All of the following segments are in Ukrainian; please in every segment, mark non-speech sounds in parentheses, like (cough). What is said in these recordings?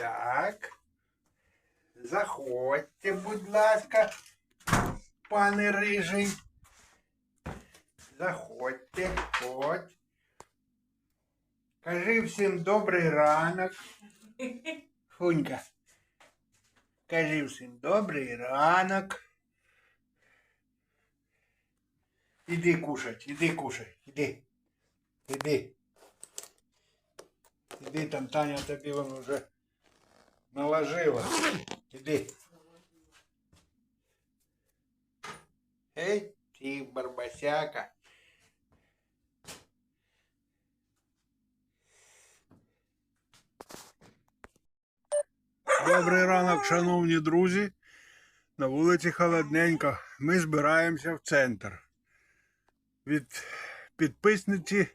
Так. Заходьте, будь ласка, пане рижий. Заходьте, ходь. Кажи всім добрий ранок. Фунька. Кажи всім добрий ранок. Іди кушать, іди кушать, іди. Іди. Іди там Таня тобі вон вже наложила. Іди. Ей, ти барбасяка. Добрий ранок, шановні друзі. На вулиці холодненько. Ми збираємося в центр. Від підписниці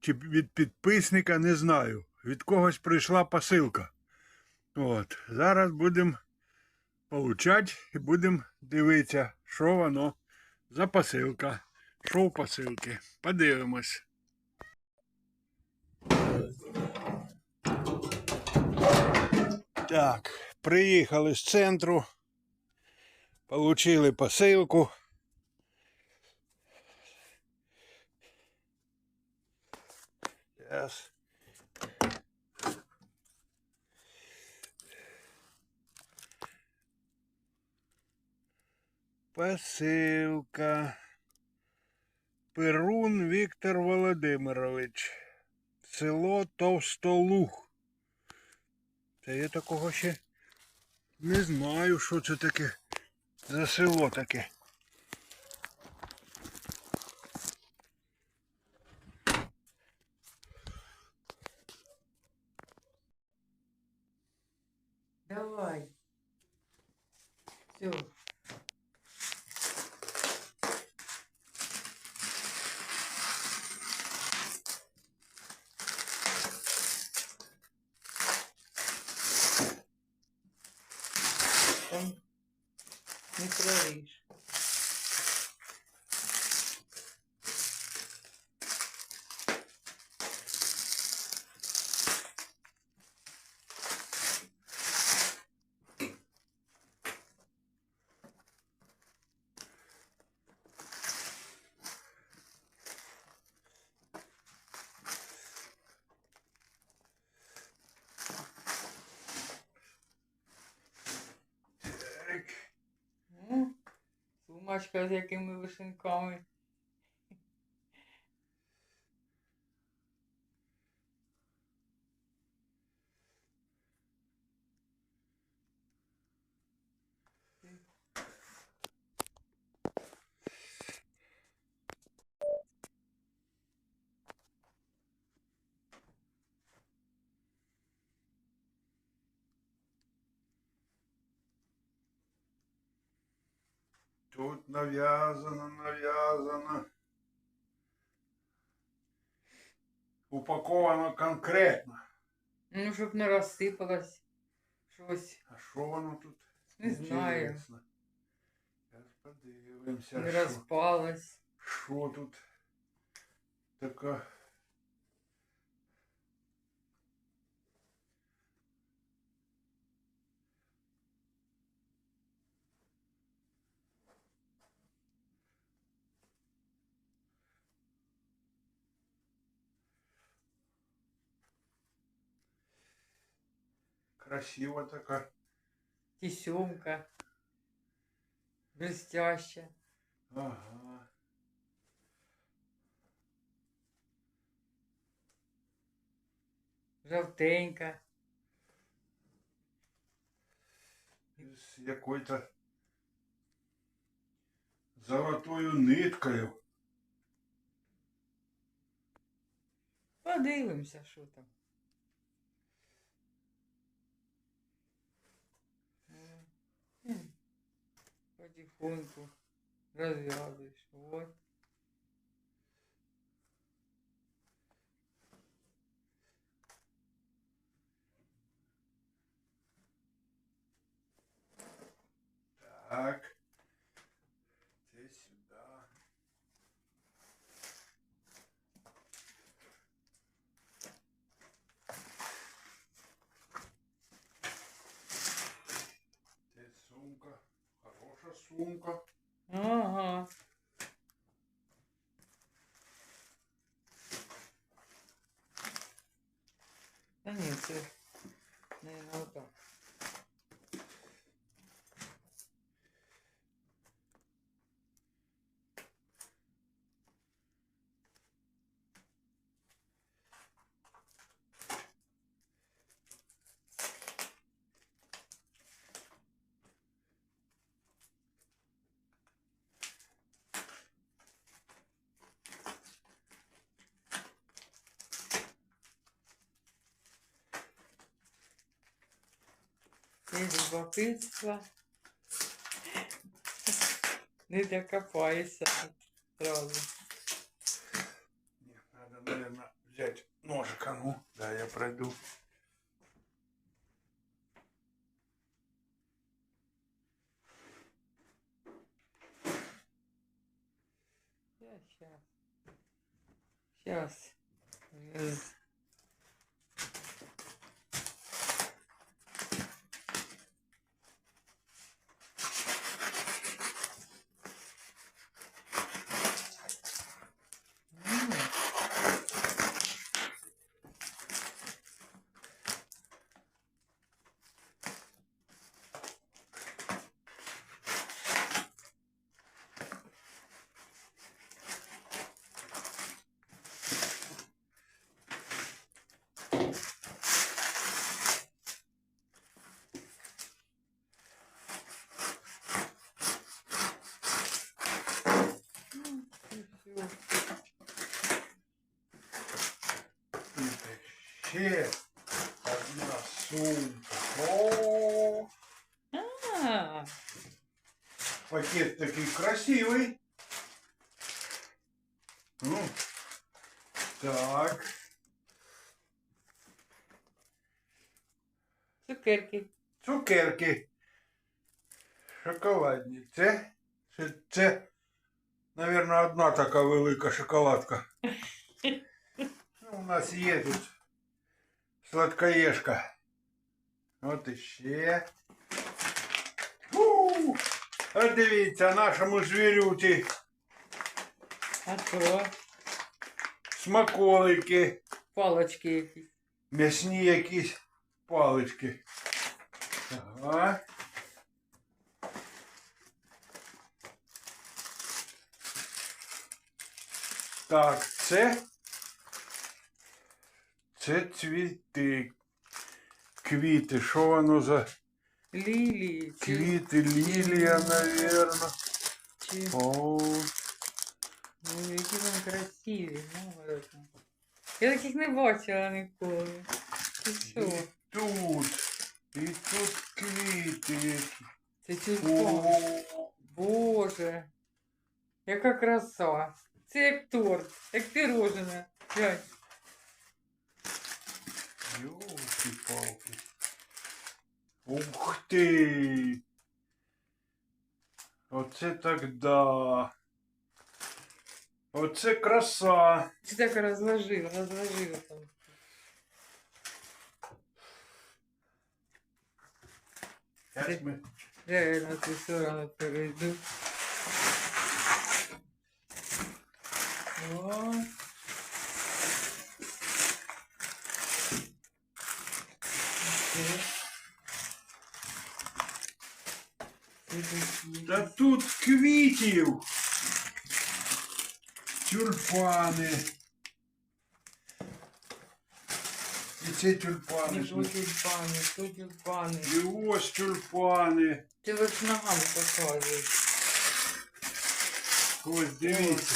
чи від підписника не знаю. Від когось прийшла посилка. От. Зараз будемо получати і будемо дивитися, що воно за посилка. Що в посилки. Подивимось. Так, приїхали з центру. Получили посилку. Сейчас. Посилка. Перун Віктор Володимирович. Село Товстолуг. Це я такого ще не знаю, що це таке за село таке. Давай. Все. Не проріж. Acho que eu sei quem me. Тут нав'язано, нав'язано. Упаковано конкретно. Ну, щоб не розсипалось щось. А що воно тут? Не знаю. Зараз подивимося, Не розпалось. що тут така. Красива така. Тісьомка. Блестяща. Ага. Жовтенька. З якою-то золотою ниткою. Подивимося, що там. Потихоньку развязываешь. Вот. Так. Це сюди. Сумка. Ага. Та ні, це Це любопитство. Не докопаєшся сразу. Ні, надо, наверное, взять ножик, а ну. Да, я пройду. Ще одна сумка. О, А, пакет такий красивий. Ну, так. цукерки. Цукерки. Шоколадні. Це, це, наверное, одна така велика шоколадка. (laughs) Ну, у нас є тут сладкоежка. От іще. Фу! А дивіться, нашому звірюті А то смаколики, палочки якісь. м'ясні якісь палички. Ага. Так, це. Це цвіти. Квіти. Що воно за Лілії. чи- квіти? Лілія, навірно. чи- О, Ну, які вони красиві, ну. Я таких не бачила ніколи. Ти що? тут. І тут квіти. які. Це тюльпан. О, Боже. Яка краса. Це як торт, як пирожне. Ти! Оце так да. Оце краса. Ти так розложив, розложив там. Зараз ми Я на ту сторону перейду. О. Окей. Це такі. Та тут квітів. Тюльпани. І це тюльпани. То тюльпани, то тюльпани. І ось тюльпани. Ти ось ногами показуєш. Ось дивіться.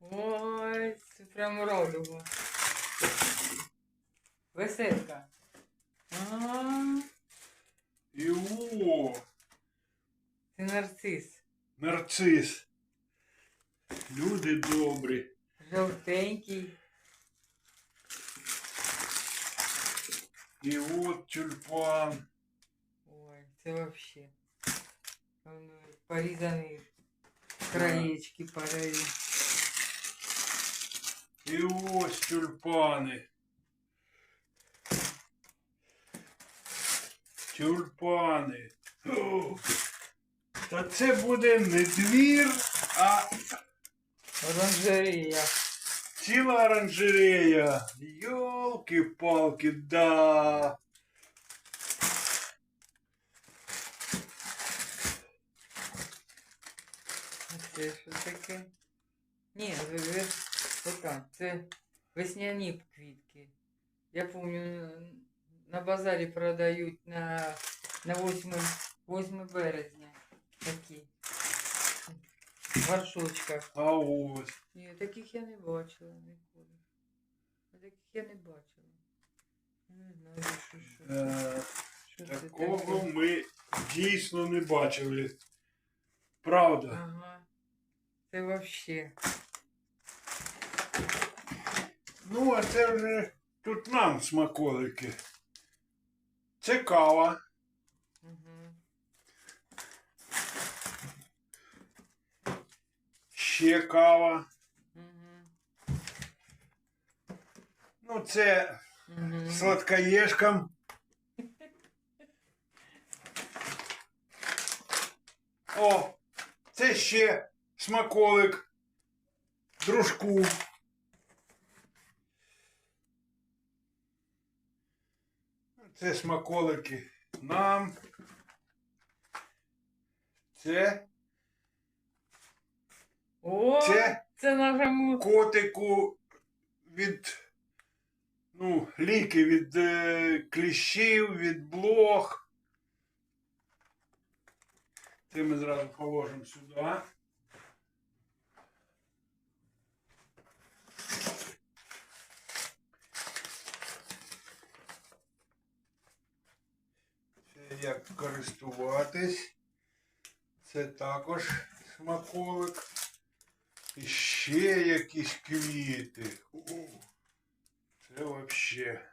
Ой, це прям радуга. Веселка. А, І о, Це нарцис. нарцис. Люди добрі. Жовтенький. І от тюльпан. Ой, це вообще. Он порізаний краєчки параї. І ось тюльпани. Тюльпани. О, Та це буде не двір, а Оранжерея. ціла оранжерея. Йолки-палки, да. А Це що таке? Ні, ви, ви, отак, це весняні квітки. Я пам'ятаю, на базарі продають на, на 8, 8 березня Такі. В горшочках. А ось. Ні, таких я не бачила ніколи. Таких я не бачила. Не знаю, що, що, Е, що це Такого таке. ми дійсно не бачили. Правда. Ага. Це вообще. Ну, а це вже тут нам смаколики. Це кава. Угу. Ще кава. Угу. Ну, це Угу. сладкоежкам. О, це ще смаколик. Дружку. Це смаколики нам. Це, О, це це нашому. котику від ну, ліки від е, кліщів, від блох. Це ми зразу положимо сюди. Це як користуватись. Це також смаколик. Ще якісь квіти. О, це вообще.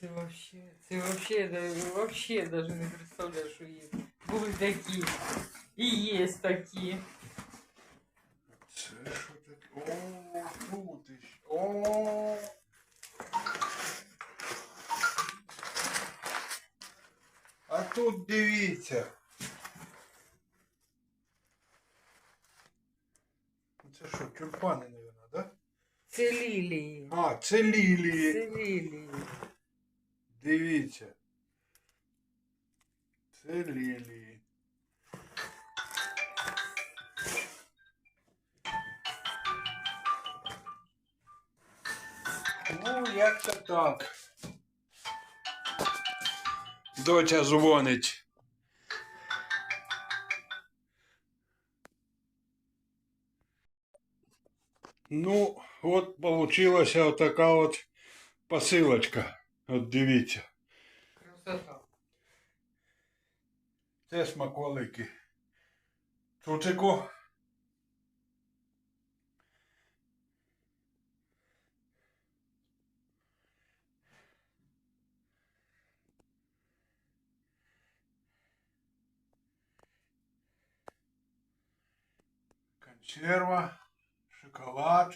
Це вообще. Це вообще, вообще даже не представляю, що є. Були такі. І є такі. Це що таке? О, тут іще. О. А тут дивіться. Це що, тюльпани, мабуть, да? Це лілії. А, це лілії. Це лілії. Дивіться. Це лілії. Ну, як то так. Доча дзвонить. Ну, от получилася отака от посилочка. От дивіться. Красота. Це смаколики. Цуцику. Консерва, Kovat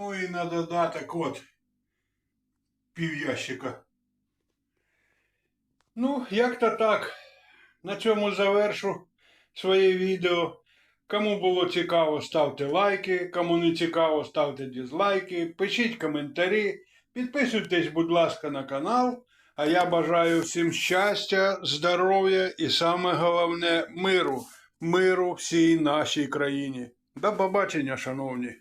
Ну і на додаток от пів ящика. Ну, як-то так. На цьому завершу своє відео. Кому було цікаво, ставте лайки. Кому не цікаво, ставте дизлайки. Пишіть коментарі. Підписуйтесь, будь ласка, на канал. А я бажаю всім щастя, здоров'я і саме головне миру. Миру всій нашій країні. До побачення, шановні.